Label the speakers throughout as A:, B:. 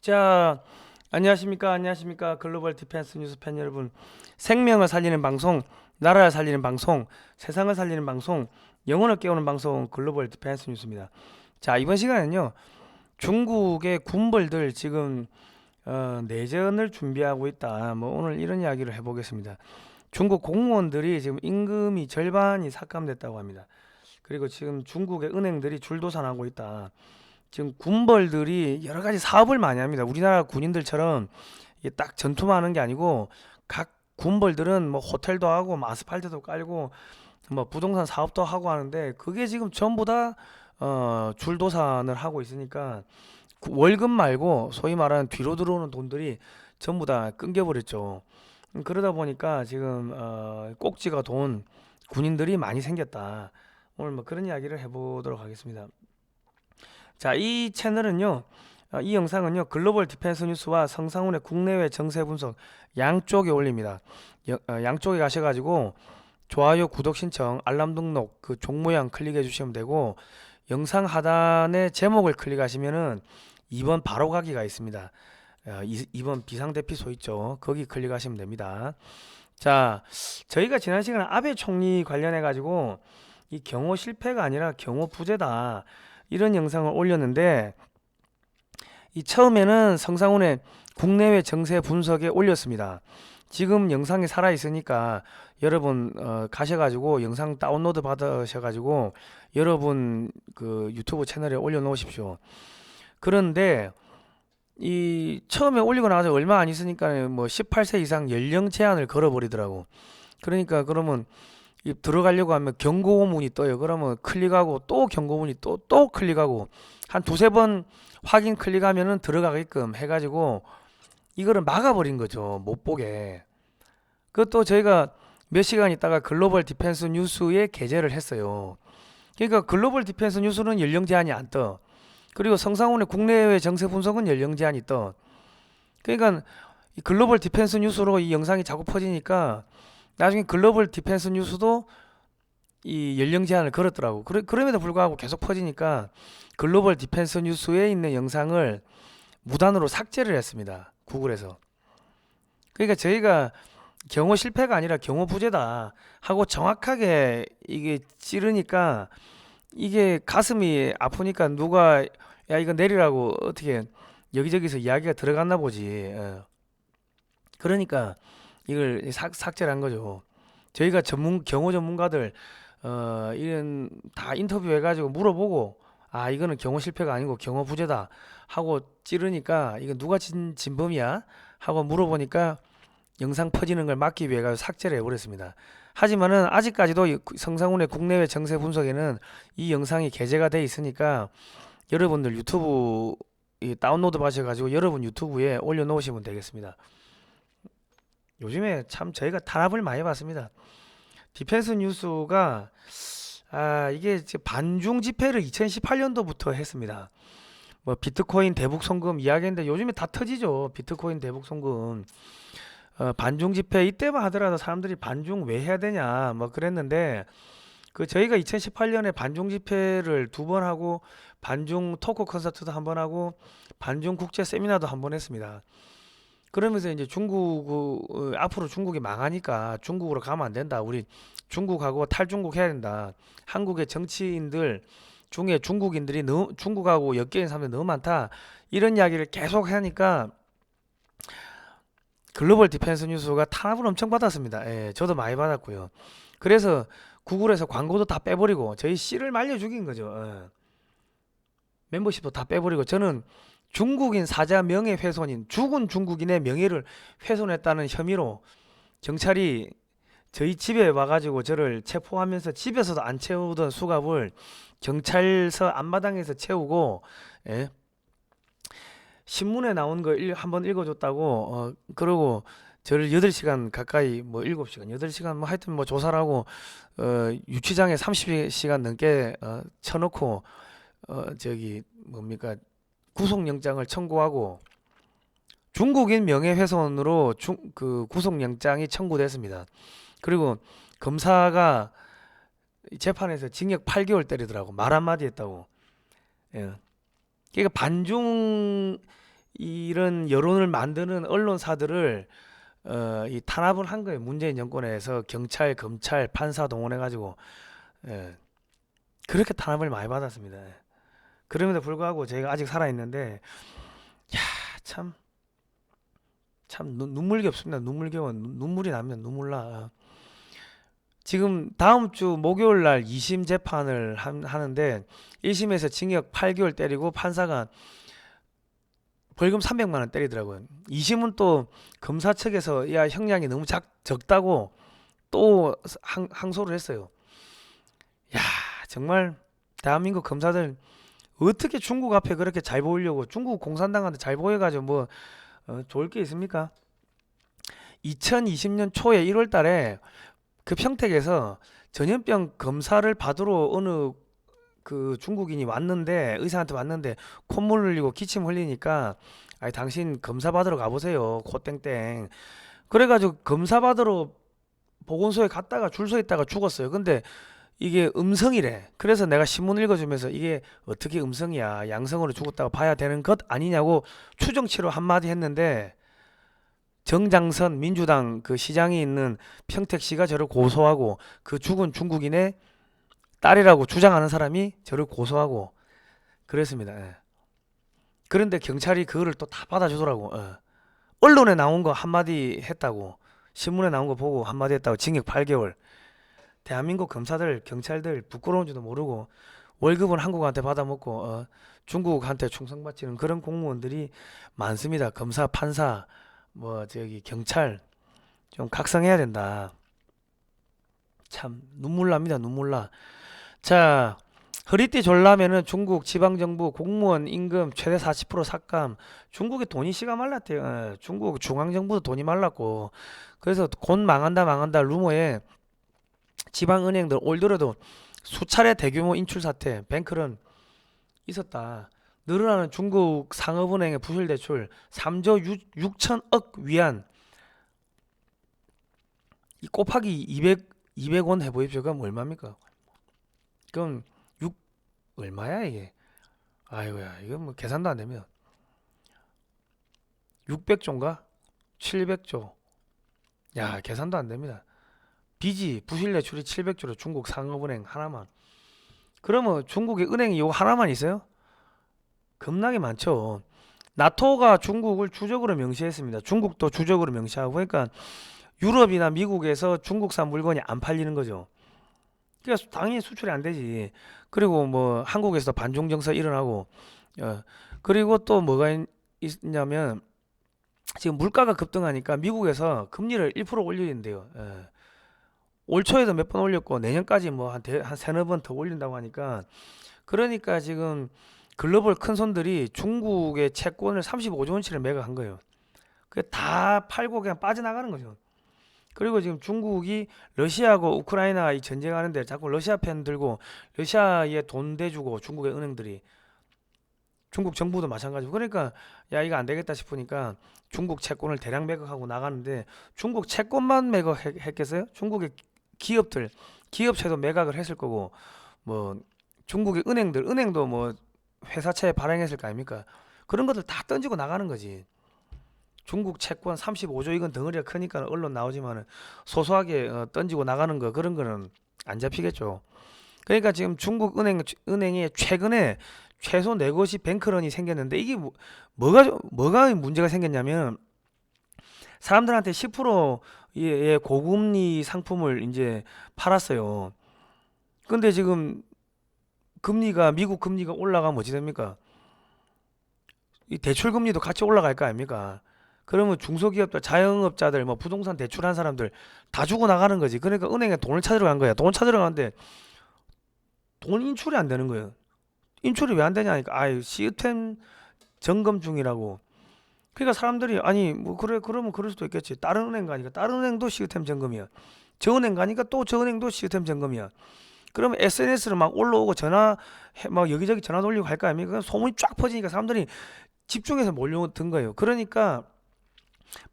A: 자, 안녕하십니까? 안녕하십니까? 글로벌 디펜스 뉴스 팬 여러분. 생명을 살리는 방송, 나라를 살리는 방송, 세상을 살리는 방송, 영혼을 깨우는 방송 글로벌 디펜스 뉴스입니다. 자, 이번 시간은요. 중국의 군벌들 지금 어, 내전을 준비하고 있다. 뭐 오늘 이런 이야기를 해 보겠습니다. 중국 공무원들이 지금 임금이 절반이 삭감됐다고 합니다. 그리고 지금 중국의 은행들이 줄도산하고 있다. 지금 군벌들이 여러 가지 사업을 많이 합니다. 우리나라 군인들처럼 딱 전투만 하는 게 아니고 각 군벌들은 뭐 호텔도 하고 뭐 아스팔트도 깔고 뭐 부동산 사업도 하고 하는데 그게 지금 전부 다 어, 줄도산을 하고 있으니까 그 월급 말고 소위 말하는 뒤로 들어오는 돈들이 전부 다 끊겨버렸죠. 음, 그러다 보니까 지금 어, 꼭지가 돈 군인들이 많이 생겼다. 오늘 뭐 그런 이야기를 해보도록 하겠습니다. 자, 이 채널은요, 어, 이 영상은요, 글로벌 디펜스 뉴스와 성상훈의 국내외 정세 분석 양쪽에 올립니다. 여- 어, 양쪽에 가셔 가지고 좋아요, 구독 신청, 알람 등록 그 종 모양 클릭해 주시면 되고 영상 하단에 제목을 클릭하시면은 2번 바로 가기가 있습니다. 어, 이- 2번 비상대피소 있죠. 거기 클릭하시면 됩니다. 자, 저희가 지난 시간에 아베 총리 관련해 가지고 이 경호 실패가 아니라 경호 부재다. 이런 영상을 올렸는데 이 처음에는 성상훈의 국내외 정세 분석에 올렸습니다. 지금 영상이 살아 있으니까 여러분 어, 가셔가지고 영상 다운로드 받으셔가지고 여러분 그 유튜브 채널에 올려놓으십시오. 그런데 이 처음에 올리고 나서 얼마 안 있으니까 뭐 18세 이상 연령 제한을 걸어버리더라고. 그러니까 그러면 이 들어가려고 하면 경고문이 떠요. 그러면 클릭하고 또 경고문이 또 또 클릭하고 한 두세 번 확인 클릭하면은 들어가게끔 해가지고 이거를 막아버린 거죠. 못 보게. 그것도 저희가 몇 시간 있다가 글로벌 디펜스 뉴스에 게재를 했어요. 그러니까 글로벌 디펜스 뉴스는 연령 제한이 안 떠. 그리고 성상훈의 국내외 정세 분석은 연령 제한이 떠. 그러니까 이 글로벌 디펜스 뉴스로 이 영상이 자꾸 퍼지니까 나중에 글로벌 디펜스 뉴스도 이 연령 제한을 걸었더라고. 그러, 그럼에도 불구하고 계속 퍼지니까 글로벌 디펜스 뉴스에 있는 영상을 무단으로 삭제를 했습니다. 구글에서. 그러니까 저희가 경호 실패가 아니라 경호 부재다 하고 정확하게 이게 찌르니까 이게 가슴이 아프니까 누가 야 이거 내리라고 어떻게 여기저기서 이야기가 들어갔나 보지. 예. 그러니까 이걸 삭, 삭제를 한 거죠. 저희가 전문 경호 전문가들 어 이런 다 인터뷰 해 가지고 물어보고 아 이거는 경호 실패가 아니고 경호 부재다 하고 찌르니까 이거 누가 진 진범이야 하고 물어보니까 영상 퍼지는 걸 막기 위해 가 삭제를 해버렸습니다. 하지만은 아직까지도 이 성상훈의 국내외 정세 분석에는 이 영상이 게재가 돼 있으니까 여러분들 유튜브 이 다운로드 받으셔가지고 여러분 유튜브에 올려놓으시면 되겠습니다. 요즘에 참 저희가 탄압을 많이 받습니다. 디펜스 뉴스가 아 이게 반중 집회를 2018년도부터 했습니다. 뭐 비트코인 대북 송금 이야기인데 요즘에 다 터지죠. 비트코인 대북 송금. 어, 반중 집회 이때만 하더라도 사람들이 반중 왜 해야 되냐 뭐 그랬는데 그 저희가 2018년에 반중 집회를 두 번 하고 반중 토크 콘서트도 한 번 하고 반중 국제 세미나도 한 번 했습니다. 그러면서 이제 중국 어, 앞으로 중국이 망하니까 중국으로 가면 안 된다. 우리 중국하고 탈중국 해야 된다. 한국의 정치인들 중에 중국인들이 너무 중국하고 엮여 있는 사람들이 너무 많다. 이런 이야기를 계속 하니까 글로벌 디펜스 뉴스가 탄압을 엄청 받았습니다. 예, 저도 많이 받았고요. 그래서 구글에서 광고도 다 빼버리고 저희 씨를 말려 죽인 거죠. 예. 멤버십도 다 빼버리고 저는 중국인 사자 명예훼손인 죽은 중국인의 명예를 훼손했다는 혐의로 경찰이 저희 집에 와가지고 저를 체포하면서 집에서도 안 채우던 수갑을 경찰서 앞마당에서 채우고 예? 신문에 나온 거 한번 읽어줬다고 어 그러고 저를 8시간 가까이 뭐 7시간 8시간 뭐 하여튼 뭐 조사를 하고 어 유치장에 30시간 넘게 어 쳐놓고 어 저기 뭡니까 구속영장을 청구하고 중국인 명예훼손으로 중, 그 구속영장이 청구됐습니다. 그리고 검사가 재판에서 징역 8개월 때리더라고 말 한마디 했다고. 예. 그러니까 반중 이런 여론을 만드는 언론사들을 어, 이 탄압을 한 거예요. 문재인 정권에서 경찰, 검찰, 판사 동원해 가지고 예. 그렇게 탄압을 많이 받았습니다. 그럼에도 불구하고 저희가 아직 살아 있는데 야, 참 참 눈물겹습니다. 눈물겨워. 눈- 눈물이 나면 눈물 나. 지금 다음 주 목요일 날 2심 재판을 한- 하는데 1심에서 징역 8개월 때리고 판사가 벌금 300만 원 때리더라고요. 2심은 또 검사 측에서 야 형량이 너무 작, 적다고 또 항, 항소를 했어요. 야 정말 대한민국 검사들 어떻게 중국 앞에 그렇게 잘 보이려고 중국 공산당한테 잘 보여가지고 뭐 어, 좋을 게 있습니까? 2020년 초에 1월 달에 그 평택에서 전염병 검사를 받으러 어느 그 중국인이 왔는데 의사한테 왔는데 콧물 흘리고 기침 흘리니까 아니 당신 검사 받으러 가보세요. 고땡땡. 그래가지고 검사 받으러 보건소에 갔다가 줄 서 있다가 죽었어요. 근데 이게 음성이래 그래서 내가 신문 읽어주면서 이게 어떻게 음성이야 양성으로 죽었다고 봐야 되는 것 아니냐고 추정치로 한마디 했는데 정장선 민주당 그 시장이 있는 평택시가 저를 고소하고 그 죽은 중국인의 딸이라고 주장하는 사람이 저를 고소하고 그랬습니다. 예. 그런데 경찰이 그거를 또 다 받아주더라고. 예. 언론에 나온 거 한마디 했다고 신문에 나온 거 보고 한마디 했다고 징역 8개월. 대한민국 검사들 경찰들 부끄러운 줄도 모르고 월급은 한국한테 받아먹고 어, 중국한테 충성 바치는 그런 공무원들이 많습니다. 검사, 판사, 뭐 저기 경찰 좀 각성해야 된다. 참 눈물 납니다. 눈물 나. 자, 허리띠 졸라면은 중국 지방정부 공무원 임금 최대 40% 삭감. 중국의 돈이 씨가 말랐대요. 예, 중국 중앙정부도 돈이 말랐고. 그래서 곧 망한다 망한다 루머에 지방은행들 올 들어도 수차례 대규모 인출 사태, 뱅크런 있었다. 늘어나는 중국 상업은행의 부실 대출 3조 6, 6천억 위안. 이 곱하기 200 200원 해 보십시오. 그럼 얼마입니까? 그럼 6 얼마야 이게? 아이고야 이거 뭐 계산도 안 되면 600조인가? 700조. 야 계산도 안 됩니다. 빚이 부실 대출이 700조로 중국 상업은행 하나만. 그러면 중국의 은행이 요 하나만 있어요? 겁나게 많죠. 나토가 중국을 주적으로 명시했습니다. 중국도 주적으로 명시하고 그러니까 유럽이나 미국에서 중국산 물건이 안 팔리는 거죠. 그러니까 당연히 수출이 안 되지. 그리고 뭐 한국에서 반중 정서 일어나고 어, 그리고 또 뭐가 있, 있냐면 지금 물가가 급등하니까 미국에서 금리를 1% 올리는데요. 예. 올 초에도 몇 번 올렸고 내년까지 뭐한 한 세네 번 더 올린다고 하니까 그러니까 지금 글로벌 큰 손들이 중국의 채권을 35조 원치를 매각한 거예요. 그게 다 팔고 그냥 빠져나가는 거죠. 그리고 지금 중국이 러시아하고 우크라이나 이 전쟁하는데 자꾸 러시아 편 들고 러시아에 돈 대주고 중국의 은행들이 중국 정부도 마찬가지고 그러니까 야 이거 안 되겠다 싶으니까 중국 채권을 대량 매각하고 나가는데 중국 채권만 매각했겠어요? 중국의 기업들 기업체도 매각을 했을 거고 뭐 중국의 은행들 은행도 뭐 회사채 발행했을 거 아닙니까? 그런 것들 다 던지고 나가는 거지. 중국 채권 35조 이건 덩어리가 크니까 언론 나오지만은 소소하게 어, 던지고 나가는 거 그런 거는 안 잡히겠죠. 그러니까 지금 중국 은행 은행에 최근에 최소 네 곳이 뱅크런이 생겼는데 이게 뭐, 뭐가 뭐가 문제가 생겼냐면 사람들한테 10% 의 고금리 상품을 이제 팔았어요. 근데 지금 금리가 미국 금리가 올라가면 어찌 됩니까? 이 대출 금리도 같이 올라갈 거 아닙니까? 그러면 중소기업들, 자영업자들, 뭐 부동산 대출한 사람들 다 주고 나가는 거지. 그러니까 은행에 돈을 찾으러 간 거야. 돈 찾으러 가는데 돈 인출이 안 되는 거예요. 인출이 왜 안 되냐니까. 아유, 시스템 점검 중이라고. 그러니까 사람들이 아니 뭐 그래 그러면 그럴 수도 있겠지. 다른 은행 가니까 다른 은행도 시스템 점검이야. 저 은행 가니까 또 저 은행도 시스템 점검이야. 그러면 SNS로 막 올라오고 전화 해- 막 여기저기 전화 돌리고 할 거 아닙니까? 소문이 쫙 퍼지니까 사람들이 집중해서 몰려든 거예요. 그러니까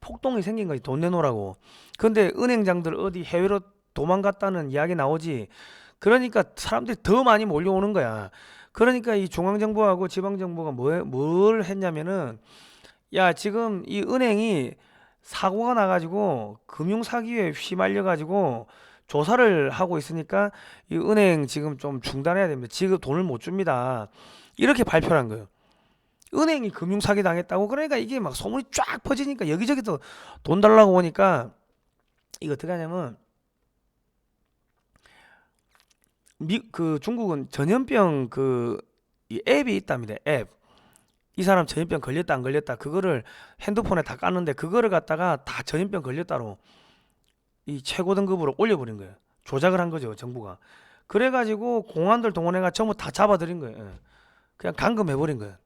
A: 폭동이 생긴 거지 돈 내놓으라고. 근데 은행장들 어디 해외로 도망갔다는 이야기 나오지. 그러니까 사람들이 더 많이 몰려오는 거야. 그러니까 이 중앙정부하고 지방정부가 뭐, 뭘 했냐면은 야 지금 이 은행이 사고가 나가지고 금융 사기에 휘말려 가지고 조사를 하고 있으니까 이 은행 지금 좀 중단해야 됩니다. 지금 돈을 못 줍니다. 이렇게 발표를 한 거예요. 은행이 금융 사기 당했다고 그러니까 이게 막 소문이 쫙 퍼지니까 여기저기서 돈 달라고 오니까 이거 어떻게 하냐면 미 그 중국은 전염병 그 이 앱이 있답니다. 앱. 이 사람 전염병 걸렸다 안 걸렸다 그거를 핸드폰에 다 깠는데 그거를 갖다가 다 전염병 걸렸다로 이 최고 등급으로 올려버린 거예요. 조작을 한 거죠 정부가. 그래가지고 공안들 동원해가 전부 다 잡아들인 거예요. 예. 그냥 감금해버린 거예요.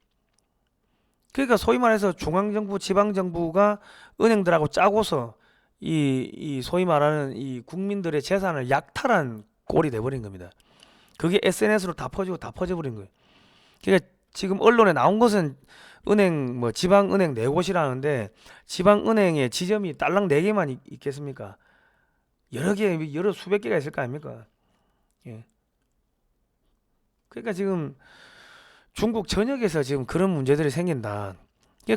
A: 그러니까 소위 말해서 중앙정부, 지방정부가 은행들하고 짜고서 이, 이 소위 말하는 이 국민들의 재산을 약탈한 꼴이 돼버린 겁니다. 그게 SNS로 다 퍼지고 다 퍼져버린 거예요. 그러니까 지금 언론에 나온 것은 은행 뭐 지방 은행 네 곳이라는데 지방 은행의 지점이 딸랑 네 개만 있, 있겠습니까? 여러 개 여러 수백 개가 있을 거 아닙니까? 예. 그러니까 지금 중국 전역에서 지금 그런 문제들이 생긴다.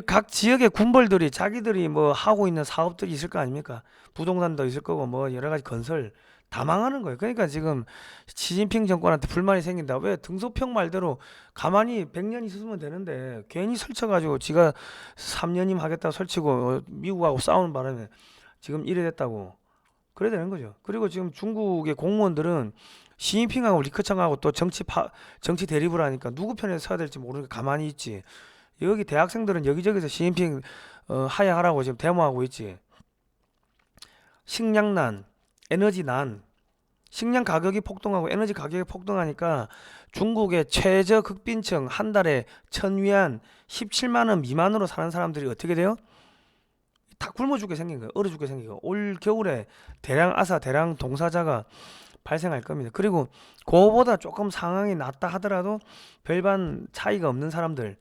A: 각 지역의 군벌들이 자기들이 뭐 하고 있는 사업들이 있을 거 아닙니까? 부동산도 있을 거고 뭐 여러 가지 건설 다 망하는 거예요. 그러니까 지금 시진핑 정권한테 불만이 생긴다. 왜 등소평 말대로 가만히 100년 있었으면 되는데 괜히 설쳐가지고 지가 3년임 하겠다 설치고 어, 미국하고 싸우는 바람에 지금 이래 됐다고 그래야 되는 거죠. 그리고 지금 중국의 공무원들은 시진핑하고 리커창하고 또 정치 파, 정치 대립을 하니까 누구 편에 서야 될지 모르니까 가만히 있지. 여기 대학생들은 여기저기서 시진핑 어, 하야하라고 지금 데모하고 있지. 식량난, 에너지난, 식량 가격이 폭등하고 에너지 가격이 폭등하니까 중국의 최저 극빈층 한 달에 천 위안 17만 원 미만으로 사는 사람들이 어떻게 돼요? 다 굶어 죽게 생긴 거예요. 얼어 죽게 생긴 거예요. 올 겨울에 대량 아사, 대량 동사자가 발생할 겁니다. 그리고 그거보다 조금 상황이 낫다 하더라도 별반 차이가 없는 사람들,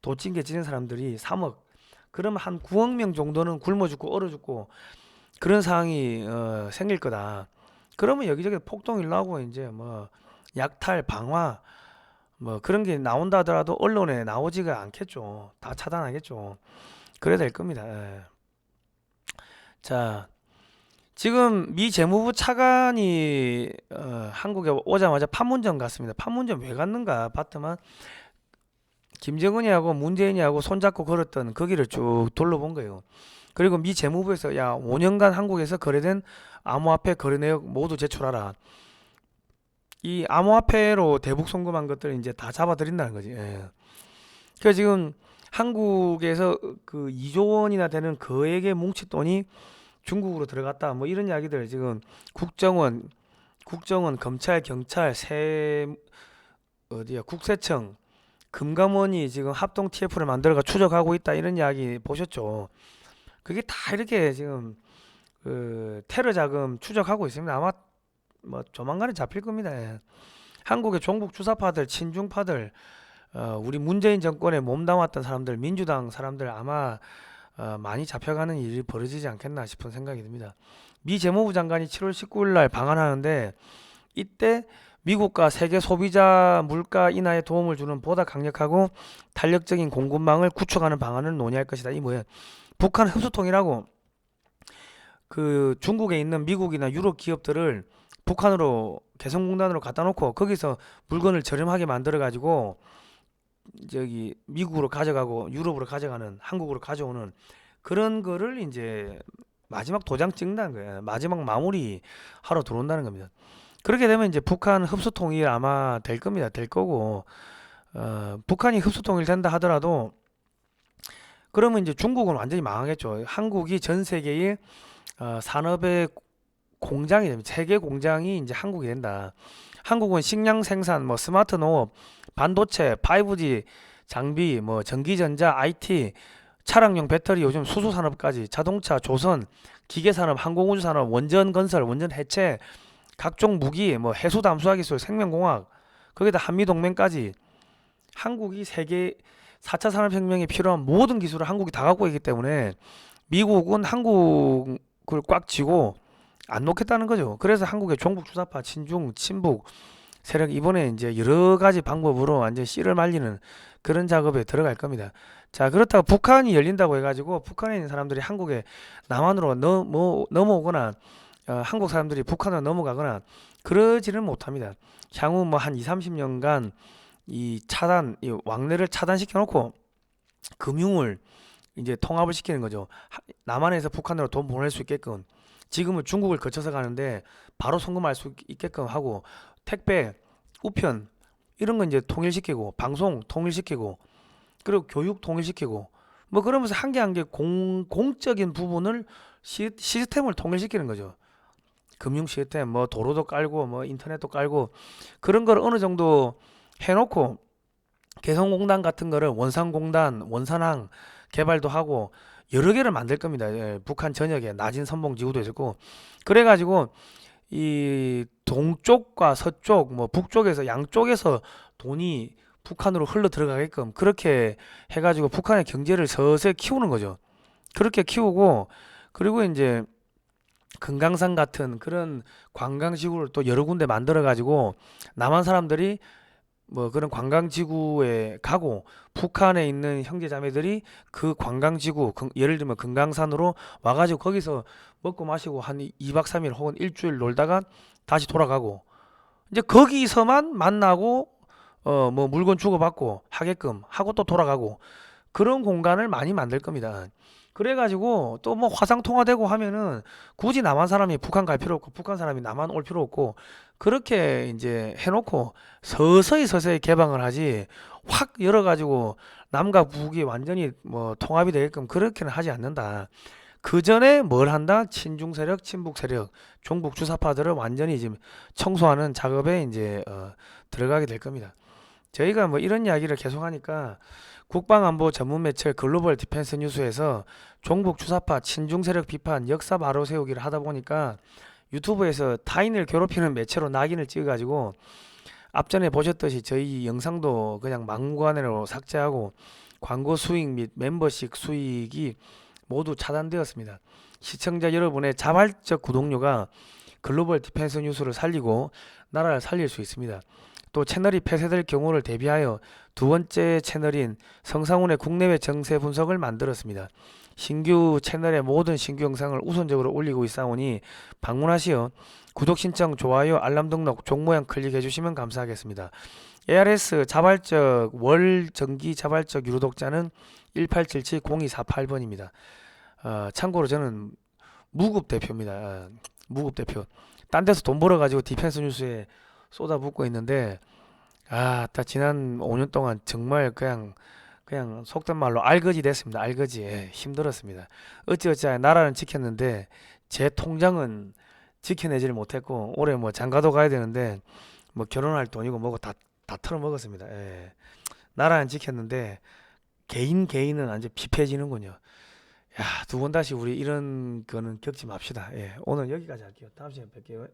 A: 도찐개 지는 사람들이 3억, 그러면 한 9억 명 정도는 굶어 죽고 얼어 죽고 그런 상황이 어, 생길 거다. 그러면 여기저기 폭동 일나고 이제 뭐 약탈, 방화 뭐 그런 게 나온다 하더라도 언론에 나오지가 않겠죠. 다 차단하겠죠. 그래야 될 겁니다. 예. 자, 지금 미 재무부 차관이 어, 한국에 오자마자 판문점 갔습니다. 판문점 왜 갔는가 봤더만 김정은이하고 문재인이하고 손잡고 걸었던 거기를 쭉 둘러본 거예요. 그리고 미 재무부에서 야 5년간 한국에서 거래된 암호화폐 거래 내역 모두 제출하라. 이 암호화폐로 대북 송금한 것들 이제 다 잡아들인다는 거지. 예. 그래서 지금 한국에서 그 2조 원이나 되는 거액의 뭉칫돈이 중국으로 들어갔다. 뭐 이런 이야기들 지금 국정원, 국정원, 검찰, 경찰, 세 어디야 국세청, 금감원이 지금 합동 TF를 만들어가 추적하고 있다 이런 이야기 보셨죠? 그게 다 이렇게 지금 그 테러 자금 추적하고 있습니다. 아마 뭐 조만간에 잡힐 겁니다. 예. 한국의 종북 주사파들, 친중파들, 어, 우리 문재인 정권에 몸담았던 사람들, 민주당 사람들 아마 어, 많이 잡혀가는 일이 벌어지지 않겠나 싶은 생각이 듭니다. 미 재무부 장관이 7월 19일 날 방한하는데 이때 미국과 세계 소비자 물가 인하에 도움을 주는 보다 강력하고 탄력적인 공급망을 구축하는 방안을 논의할 것이다. 이 뭐야? 북한 흡수통이라고 그 중국에 있는 미국이나 유럽 기업들을 북한으로 개성공단으로 갖다 놓고 거기서 물건을 저렴하게 만들어 가지고 저기 미국으로 가져가고 유럽으로 가져가는 한국으로 가져오는 그런 거를 이제 마지막 도장 찍는다는 거예요. 마지막 마무리 하러 들어온다는 겁니다. 그렇게 되면 이제 북한 흡수통일 아마 될 겁니다. 될 거고 어, 북한이 흡수통일 된다 하더라도 그러면 이제 중국은 완전히 망하겠죠. 한국이 전 세계의 어, 산업의 공장이 됩니다. 세계 공장이 이제 한국이 된다. 한국은 식량 생산, 뭐 스마트 농업, 반도체, 5G 장비, 뭐 전기전자, IT, 차량용 배터리, 요즘 수소 산업까지 자동차, 조선, 기계 산업, 항공우주 산업, 원전 건설, 원전 해체, 각종 무기, 뭐 해수 담수화 기술, 생명공학, 거기다 한미 동맹까지 한국이 세계 4차 산업혁명에 필요한 모든 기술을 한국이 다 갖고 있기 때문에 미국은 한국을 꽉 쥐고 안 놓겠다는 거죠. 그래서 한국의 종북 주사파, 친중, 친북 세력 이번에 이제 여러 가지 방법으로 완전 씨를 말리는 그런 작업에 들어갈 겁니다. 자 그렇다고 북한이 열린다고 해가지고 북한에 있는 사람들이 한국에 남한으로 넘어 넘어오거나 어, 한국 사람들이 북한으로 넘어가거나 그러지는 못합니다. 향후 뭐 한 2, 30년간 이 차단, 이 왕래를 차단시켜 놓고 금융을 이제 통합을 시키는 거죠. 하- 남한에서 북한으로 돈 보낼 수 있게끔 지금은 중국을 거쳐서 가는데 바로 송금할 수 있게끔 하고 택배, 우편 이런 거 이제 통일시키고 방송 통일시키고 그리고 교육 통일시키고 뭐 그러면서 한 개 한 개공 공적인 부분을 시, 시스템을 통일시키는 거죠. 금융 시스템 뭐 도로도 깔고 뭐 인터넷도 깔고 그런 걸 어느 정도 해놓고 개성공단 같은 거를 원산공단 원산항 개발도 하고 여러 개를 만들 겁니다. 예, 북한 전역에 낮은 선봉 지구도 있었고 그래가지고 이 동쪽과 서쪽 뭐 북쪽에서 양쪽에서 돈이 북한으로 흘러 들어가게끔 그렇게 해가지고 북한의 경제를 서서히 키우는 거죠. 그렇게 키우고 그리고 이제 금강산 같은 그런 관광지구를 또 여러 군데 만들어 가지고 남한 사람들이 뭐 그런 관광지구에 가고 북한에 있는 형제자매들이 그 관광지구 금- 예를 들면 금강산으로 와가지고 거기서 먹고 마시고 한 2박 3일 혹은 일주일 놀다가 다시 돌아가고 이제 거기서만 만나고 어 뭐 물건 주고받고 하게끔 하고 또 돌아가고 그런 공간을 많이 만들 겁니다. 그래가지고 또 뭐 화상 통화되고 하면은 굳이 남한 사람이 북한 갈 필요 없고 북한 사람이 남한 올 필요 없고 그렇게 이제 해놓고 서서히 서서히 개방을 하지 확 열어가지고 남과 북이 완전히 뭐 통합이 되게끔 그렇게는 하지 않는다. 그 전에 뭘 한다? 친중 세력, 친북 세력, 종북 주사파들을 완전히 지금 청소하는 작업에 이제 어, 들어가게 될 겁니다. 저희가 뭐 이런 이야기를 계속 하니까 국방안보 전문 매체 글로벌 디펜스 뉴스에서 종북 주사파 친중 세력 비판 역사 바로 세우기를 하다 보니까 유튜브에서 타인을 괴롭히는 매체로 낙인을 찍어가지고 앞전에 보셨듯이 저희 영상도 그냥 막무가내로 삭제하고 광고 수익 및 멤버십 수익이 모두 차단되었습니다. 시청자 여러분의 자발적 구독료가 글로벌 디펜스 뉴스를 살리고 나라를 살릴 수 있습니다. 또 채널이 폐쇄될 경우를 대비하여 두 번째 채널인 성상훈의 국내외 정세 분석을 만들었습니다. 신규 채널의 모든 신규 영상을 우선적으로 올리고 있사오니 방문하시어 구독 신청, 좋아요, 알람 등록, 종 모양 클릭해 주시면 감사하겠습니다. ARS 자발적 월 정기 자발적 유료독자는 1877-0248번입니다. 어, 참고로 저는 무급 대표입니다. 어, 무급 대표. 딴 데서 돈 벌어가지고 디펜스 뉴스에 쏟아붓고 있는데 아, 딱 지난 5년 동안 정말 그냥 그냥 속된 말로 알거지 됐습니다. 알거지 예, 힘들었습니다. 어찌어찌 나라는 지켰는데 제 통장은 지켜내지를 못했고 올해 뭐 장가도 가야 되는데 뭐 결혼할 돈이고 뭐고 다 다 털어 먹었습니다. 예. 나라는 지켰는데 개인 개인은 완전 피폐해지는군요. 야, 두 번 다시 우리 이런 거는 겪지 맙시다. 예. 오늘 여기까지 할게요. 다음 시간에 뵐게요.